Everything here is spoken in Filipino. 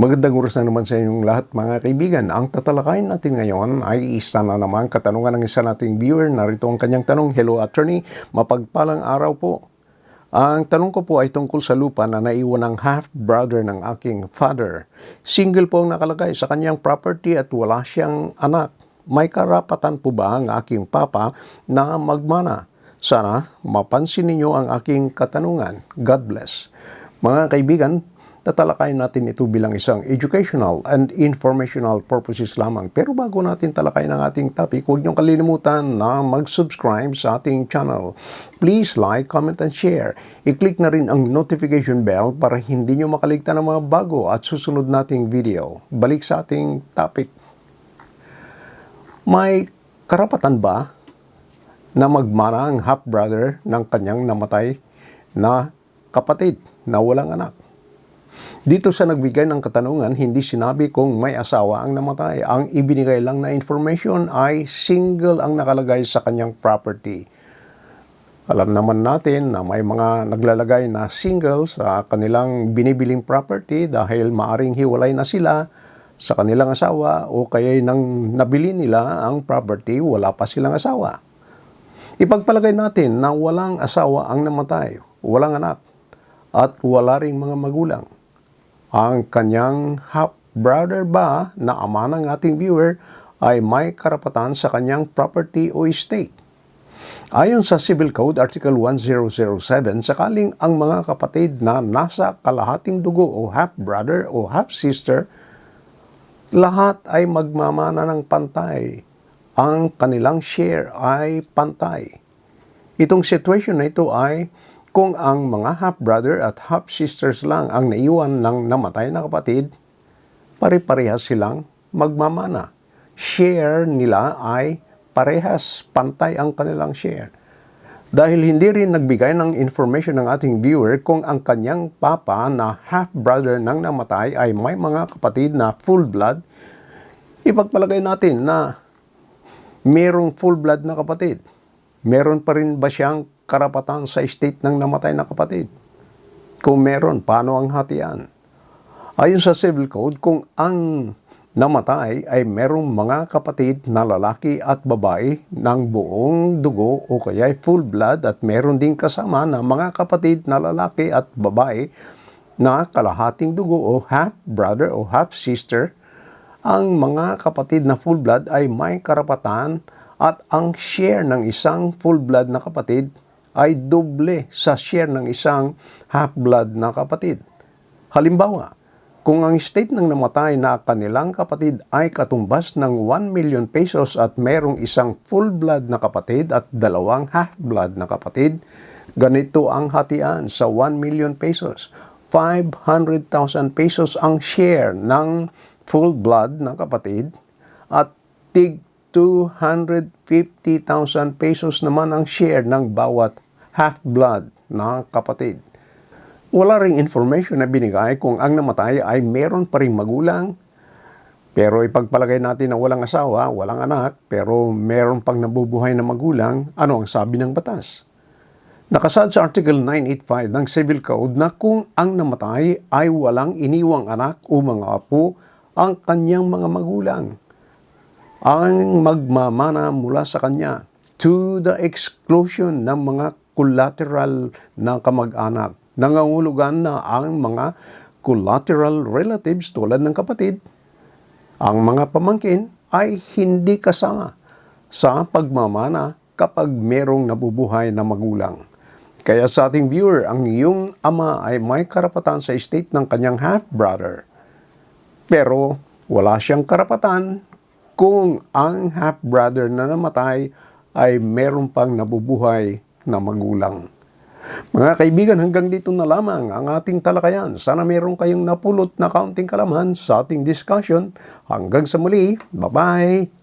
Magandang oras na naman sa inyong lahat mga kaibigan. Ang tatalakayin natin ngayon ay isa na naman katanungan ng isa nating viewer. Narito ang kanyang tanong. Hello attorney, mapagpalang araw po. Ang tanong ko po ay tungkol sa lupa na naiwan ng half-brother ng aking father. Single po ang nakalagay sa kanyang property at wala siyang anak. May karapatan po ba ang aking papa na magmana? Sana mapansin ninyo ang aking katanungan. God bless. Mga kaibigan, tatalakayin natin ito bilang isang educational and informational purposes lamang. Pero bago natin talakayin ang ating topic, huwag niyong kalilimutan na mag-subscribe sa ating channel. Please like, comment, and share. I-click na rin ang notification bell para hindi niyo makaligtan ng mga bago at susunod nating video. Balik sa ating topic. May karapatan ba na magmana ang half-brother ng kanyang namatay na kapatid na walang anak? Dito sa nagbigay ng katanungan, hindi sinabi kung may asawa ang namatay. Ang ibinigay lang na information ay single ang nakalagay sa kanyang property. Alam naman natin na may mga naglalagay na single sa kanilang binibiling property dahil maaring hiwalay na sila sa kanilang asawa o kaya nang nabili nila ang property, wala pa silang asawa. Ipagpalagay natin na walang asawa ang namatay, walang anak, at wala ring mga magulang ang kanyang half-brother ba na ama ng ating viewer ay may karapatan sa kanyang property o estate. Ayon sa Civil Code Article 1007, sakaling ang mga kapatid na nasa kalahating dugo o half-brother o half-sister, lahat ay magmamana ng pantay. Ang kanilang share ay pantay. Itong situation na ito ay kung ang mga half-brother at half-sisters lang ang naiwan ng namatay na kapatid, pare-parehas silang magmamana. Share nila ay parehas pantay ang kanilang share. Dahil hindi rin nagbigay ng information ng ating viewer kung ang kanyang papa na half-brother ng namatay ay may mga kapatid na full blood, ipagpalagay natin na merong full blood na kapatid. Meron pa rin ba siyang karapatan sa estate ng namatay na kapatid? Kung meron, paano ang hatian? Ayon sa Civil Code, kung ang namatay ay merong mga kapatid na lalaki at babae ng buong dugo o kaya full blood at meron din kasama na mga kapatid na lalaki at babae na kalahating dugo o half brother o half sister, ang mga kapatid na full blood ay may karapatan at ang share ng isang full blood na kapatid ay doble sa share ng isang half-blood na kapatid. Halimbawa, kung ang estate ng namatay na kanilang kapatid ay katumbas ng 1 million pesos at merong isang full-blood na kapatid at dalawang half-blood na kapatid, ganito ang hatian sa 1 million pesos. 500,000 pesos ang share ng full-blood na kapatid at tig 250,000 pesos naman ang share ng bawat half-blood na kapatid. Wala ring information na binigay kung ang namatay ay meron pa ring magulang, pero ipagpalagay natin na walang asawa, walang anak, pero meron pang nabubuhay na magulang, ano ang sabi ng batas? Nakasad sa Article 985 ng Civil Code na kung ang namatay ay walang iniwang anak o mga apo ang kanyang mga magulang, ang magmamana mula sa kanya to the exclusion ng mga collateral na kamag-anak. Nangangulugan na ang mga collateral relatives tulad ng kapatid, ang mga pamangkin ay hindi kasama sa pagmamana kapag merong nabubuhay na magulang. Kaya sa ating viewer, ang iyong ama ay may karapatan sa estate ng kanyang half-brother. Pero wala siyang karapatan kung ang half-brother na namatay ay meron pang nabubuhay na magulang. Mga kaibigan, hanggang dito na lamang ang ating talakayan. Sana meron kayong napulot na kaunting kalaman sa ating discussion. Hanggang sa muli, bye-bye!